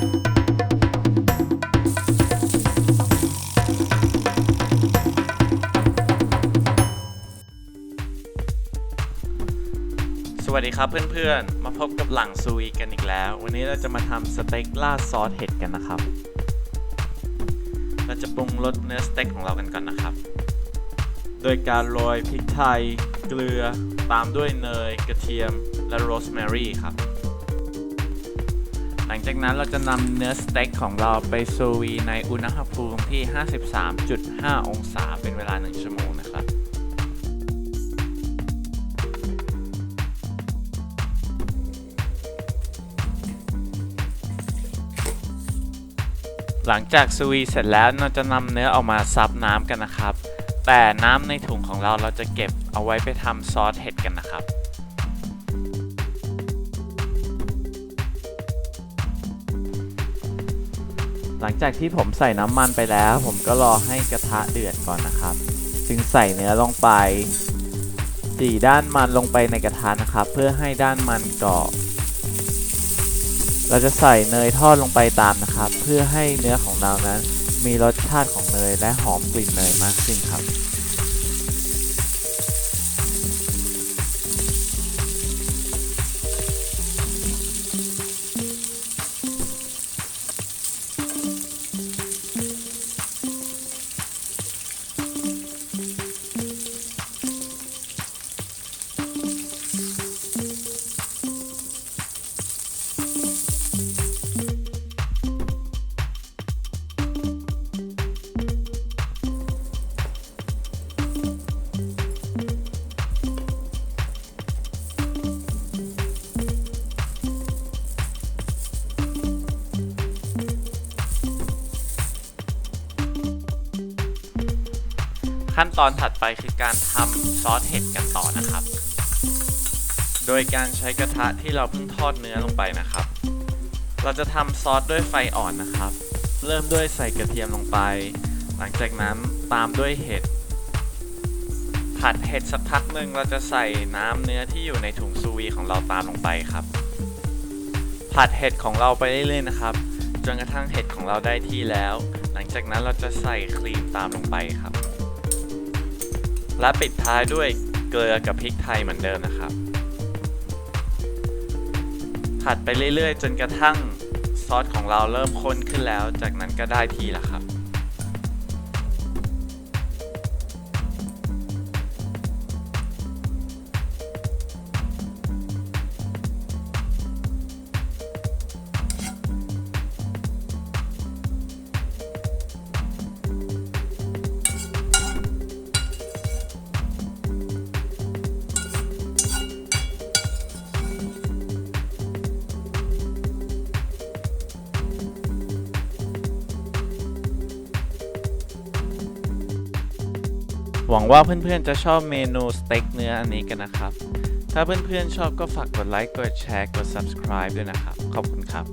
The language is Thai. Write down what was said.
สวัสดีครับเพื่อนๆ มาพบกับหลังซูวีกันอีกแล้ว วันนี้เราจะมาทำสเต็กราดซอสเห็ดกันนะครับ เราจะปรุงรสเนื้อสเต็กของเรากันก่อนนะครับ โดยการโรยพริกไทย เกลือ ตามด้วยเนย กระเทียม และโรสแมรี่ครับ หลังจากนั้นเราจะนำเนื้อสเต็กของเราไปซูวีในอุณหภูมิที่ 53.5 องศาเป็นเวลา 1 ชั่วโมงนะครับหลังจากซูวีเสร็จแล้วเราจะนำเนื้อออกมาซับน้ำกันนะครับ แต่น้ำในถุงของเราเราจะเก็บเอาไว้ไปทำซอสเห็ดกันนะครับ หลังจากที่ผมใส่น้ำมันไปแล้ว ผมก็รอให้กระทะเดือดก่อนนะครับ จึงใส่เนื้อลงไปจีด้านมันลงไปในกระทะนะครับ เพื่อให้ด้านมันกรอบเราจะใส่เนยทอดลงไปตามนะครับ เพื่อให้เนื้อของเรานั้นมีรสชาติของเนยและหอมกลิ่นเนยมากขึ้นครับ ขั้นตอนถัดไปคือการทำซอสเห็ดกันต่อนะครับ โดยการใช้กระทะที่เราเพิ่งทอดเนื้อลงไปนะครับ เราจะทำซอสด้วยไฟอ่อนนะครับ เริ่มด้วยใส่กระเทียมลงไป หลังจากนั้นตามด้วยเห็ด ผัดเห็ดสักพักหนึ่งเราจะใส่น้ำเนื้อที่อยู่ในถุงซูวีของเราตามลงไปครับ ผัดเห็ดของเราไปเรื่อยๆนะครับจนกระทั่งเห็ดของเราได้ที่แล้ว หลังจากนั้นเราจะใส่ครีมตามลงไปครับ และปิดท้ายด้วยเกลือกับพริกไทยเหมือนเดิมนะครับ ผัดไปเรื่อยๆ จนกระทั่งซอสของเราเริ่มข้นขึ้นแล้ว จากนั้นก็ได้ทีละครับ หวังว่าเพื่อนๆจะชอบเมนูสเต็กเนื้ออันนี้กันนะครับ ถ้าเพื่อนๆชอบก็ฝากกดไลค์ กดแชร์ กด subscribe ด้วยนะครับ ขอบคุณครับ